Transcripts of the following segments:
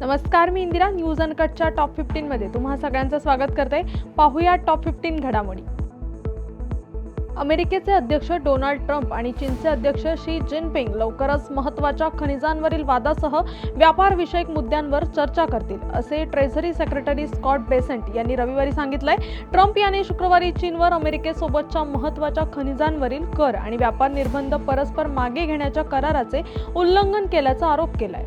नमस्कार मी इंदिरा न्यूज अनकटच्या टॉप फिफ्टीनमध्ये तुम्हा सगळ्यांचं स्वागत करते. पाहूया टॉप फिफ्टीन घडामोडी. अमेरिकेचे अध्यक्ष डोनाल्ड ट्रम्प आणि चीनचे अध्यक्ष शी जिनपिंग लवकरच महत्त्वाच्या खनिजांवरील वादासह व्यापारविषयक मुद्द्यांवर चर्चा करतील असे ट्रेझरी सेक्रेटरी स्कॉट बेसेंट यांनी रविवारी सांगितलंय. ट्रम्प यांनी शुक्रवारी चीनवर अमेरिकेसोबतच्या महत्त्वाच्या खनिजांवरील कर आणि व्यापार निर्बंध परस्पर मागे घेण्याच्या कराराचे उल्लंघन केल्याचा आरोप केलाय.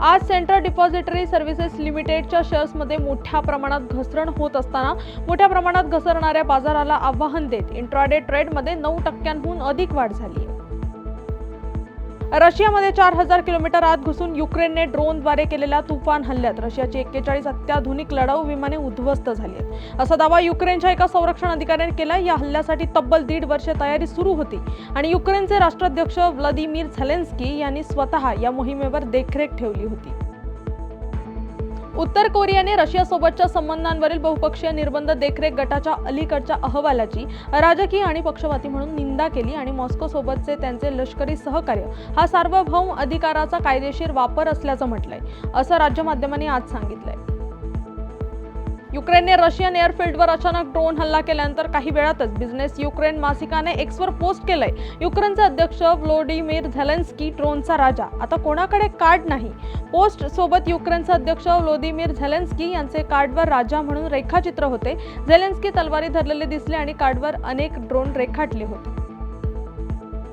आज सेंट्रल डिपॉझिटरी सर्व्हिसेस लिमिटेडच्या शेअर्समध्ये मोठ्या प्रमाणात घसरण होत असताना मोठ्या प्रमाणात घसरणाऱ्या बाजाराला आव्हान देत इंट्राडे ट्रेडमध्ये नऊ टक्क्यांहून अधिक वाढ झाली आहे. रशियामध्ये चार हजार किलोमीटर आत घुसून युक्रेनने ड्रोनद्वारे केलेल्या तुफान हल्ल्यात रशियाची एक्केचाळीस अत्याधुनिक लढाऊ विमाने उद्ध्वस्त झाली आहेत. असा दावा युक्रेनच्या एका संरक्षण अधिकाऱ्याने केला या हल्ल्यासाठी तब्बल दीड वर्षे तयारी सुरू होती आणि युक्रेनचे राष्ट्राध्यक्ष व्लादिमीर झलेन्स्की यांनी स्वतः या मोहिमेवर देखरेख ठेवली होती. उत्तर कोरियाने रशियासोबतच्या संबंधांवरील बहुपक्षीय निर्बंध देखरेख गटाच्या अलीकडच्या अहवालाची राजकीय आणि पक्षपाती म्हणून निंदा केली आणि मॉस्कोसोबतचे त्यांचे लष्करी सहकार्य हा सार्वभौम अधिकाराचा कायदेशीर वापर असल्याचं म्हटलंय असं राज्य माध्यमांनी आज सांगितलंय. युक्रेनने रशियन एअरफील्डवर अचानक ड्रोन हल्ला केल्यानंतर काही वेळातच बिझनेस युक्रेन मासिकाने एक्सवर पोस्ट केलंय. युक्रेनचे अध्यक्ष व्लोडिमीर झेलेन्स्की ड्रोनचा राजा. आता कोणाकडे कार्ड नाही? पोस्ट सोबत युक्रेनचे अध्यक्ष व्लोदिमीर झेलेन्स्की यांचे कार्डवर राजा म्हणून रेखाचित्र होते. झेलेन्स्की तलवारी धरलेले दिसले आणि कार्डवर अनेक ड्रोन रेखाटले होते.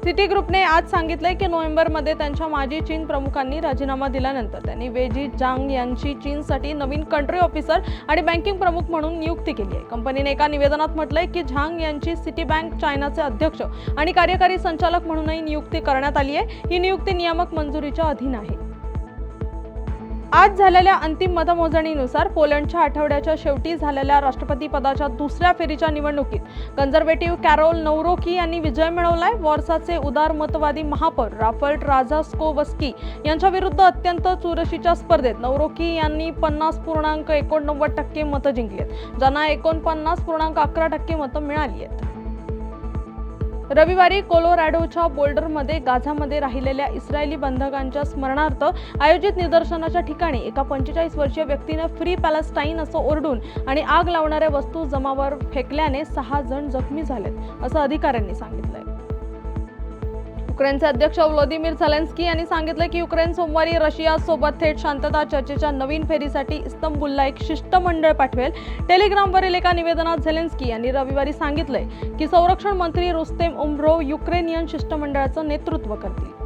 सिटी ग्रुपने आज सांगितलंय की नोव्हेंबरमध्ये त्यांच्या माजी चीन प्रमुखांनी राजीनामा दिल्यानंतर त्यांनी वेजी जांग यांची चीनसाठी नवीन कंट्री ऑफिसर आणि बँकिंग प्रमुख म्हणून नियुक्ती केली आहे. कंपनीने एका निवेदनात म्हटलंय की झांग यांची सिटी बँक चायनाचे अध्यक्ष आणि कार्यकारी संचालक म्हणूनही नियुक्ती करण्यात आली आहे. ही नियुक्ती नियामक मंजुरीच्या अधीन आहे. आज झालेल्या अंतिम मतमोजणीनुसार पोलंडच्या आठवड्याच्या शेवटी झालेल्या राष्ट्रपती पदाच्या दुसऱ्या फेरीच्या निवडणुकीत कन्झर्वेटिव्ह कॅरोल नौरोकी यांनी विजय मिळवलाय. वॉर्साचे उदारमतवादी महापौर राफल्ट राझास्कोवस्की यांच्या विरुद्ध अत्यंत चुरशीच्या स्पर्धेत नौरोकी यांनी पन्नास पूर्णांक एकोणनव्वद टक्के मतं जिंकलीत. ज्यांना एकोणपन्नास पूर्णांक अकरा टक्के मतं मिळाली आहेत. रविवारी कोलोरॅडोच्या बोल्डरमध्ये गाझामध्ये राहिलेल्या इस्रायली बंधकांच्या स्मरणार्थ आयोजित निदर्शनाच्या ठिकाणी एका पंचेचाळीस वर्षीय व्यक्तीनं फ्री पॅलेस्टाईन असं ओरडून आणि आग लावणाऱ्या वस्तू जमावर फेकल्याने सहा जण जखमी झालेत असं अधिकाऱ्यांनी सांगितलंय. युक्रेनचे अध्यक्ष व्लादिमीर झलेन्स्की यांनी सांगितलं की युक्रेन सोमवारी रशियासोबत थेट शांतता चर्चेच्या नवीन फेरीसाठी इस्तंबुलला एक शिष्टमंडळ पाठवेल. टेलिग्रामवरील एका निवेदनात झेलेन्स्की यांनी रविवारी सांगितलंय की संरक्षण मंत्री रुस्तेम उमरोव युक्रेनियन शिष्टमंडळाचं नेतृत्व करतील.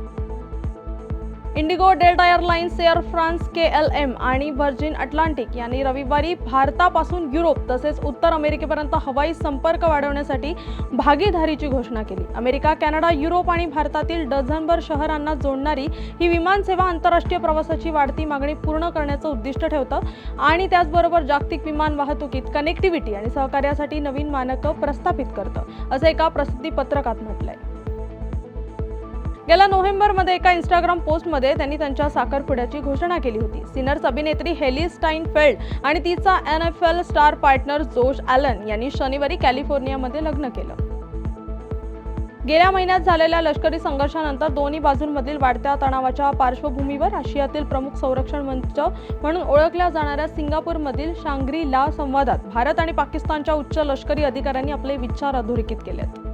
IndiGo Delta Airlines Air France K L M आणि व्हर्जिन अटलांटिक यांनी रविवारी भारतापासून युरोप तसेच उत्तर अमेरिकेपर्यंत हवाई संपर्क वाढवण्यासाठी भागीदारीची घोषणा केली. अमेरिका कॅनडा युरोप आणि भारतातील डझनभर शहरांना जोडणारी ही विमानसेवा आंतरराष्ट्रीय प्रवासाची वाढती मागणी पूर्ण करण्याचं उद्दिष्ट ठेवतं आणि त्याचबरोबर जागतिक विमान वाहतुकीत कनेक्टिव्हिटी आणि सहकार्यासाठी नवीन मानकं प्रस्थापित करतं असं एका प्रसिद्धी पत्रकात म्हटलंय. गेल्या नोव्हेंबरमध्ये एका इंस्टाग्राम पोस्टमध्ये त्यांनी त्यांच्या साखरपुड्याची घोषणा केली होती. सिनर्स अभिनेत्री हेली स्टाईनफेल्ड आणि तिचा N F L star partner Josh Allen यांनी शनिवारी कॅलिफोर्नियामध्ये लग्न केलं. गेल्या महिन्यात झालेल्या लष्करी संघर्षानंतर दोन्ही बाजूंमधील वाढत्या तणावाच्या पार्श्वभूमीवर आशियातील प्रमुख संरक्षण मंच म्हणून ओळखल्या जाणाऱ्या सिंगापूरमधील शांग्री ला संवादात भारत आणि पाकिस्तानच्या उच्च लष्करी अधिकाऱ्यांनी आपले विचार अधोरेखित केलेत.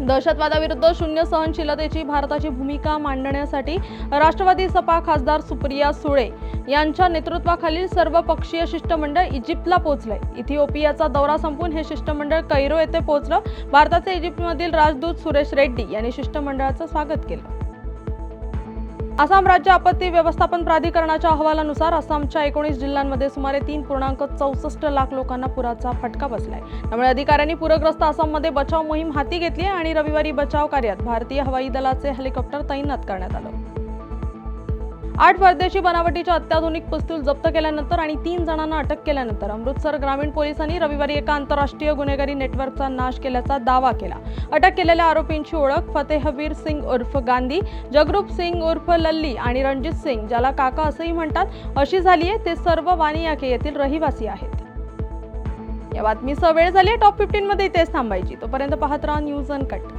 दहशतवादाविरुद्ध शून्य सहनशीलतेची भारताची भूमिका मांडण्यासाठी राष्ट्रवादी सपा खासदार सुप्रिया सुळे यांच्या नेतृत्वाखालील सर्वपक्षीय शिष्टमंडळ इजिप्तला पोहोचले इथिओपियाचा दौरा संपून हे शिष्टमंडळ कैरो येथे पोहोचलं. भारताचे इजिप्तमधील राजदूत सुरेश रेड्डी यांनी शिष्टमंडळाचं स्वागत केलं. आसाम राज्य आपत्ती व्यवस्थापन प्राधिकरणाच्या अहवालानुसार आसामच्या एकोणीस जिल्ह्यांमध्ये सुमारे तीन पूर्णांक चौसष्ट लाख लोकांना पुराचा फटका बसलाय. त्यामुळे अधिकाऱ्यांनी पूरग्रस्त आसाममध्ये बचाव मोहीम हाती घेतली आहे आणि रविवारी बचाव कार्यात भारतीय हवाई दलाचे हेलिकॉप्टर तैनात करण्यात आलं. आठ परदेशी बनावटीच्या अत्याधुनिक पिस्तूल जप्त केल्यानंतर आणि तीन जणांना अटक केल्यानंतर अमृतसर ग्रामीण पोलिसांनी रविवारी एका आंतरराष्ट्रीय गुन्हेगारी नेटवर्कचा नाश केल्याचा दावा केला. अटक केलेल्या आरोपींची ओळख फतेहवीर सिंग उर्फ गांधी जगरूप सिंग उर्फ लल्ली आणि रणजित सिंग ज्याला काका असंही म्हणतात अशी झाली आहे ते सर्व वानियाके येथील रहिवासी आहेत. या बातमीसह वेळ झाली आहे टॉप फिफ्टीन मध्ये इथेच थांबायची. तोपर्यंत पाहत राहा न्यूज अनकट.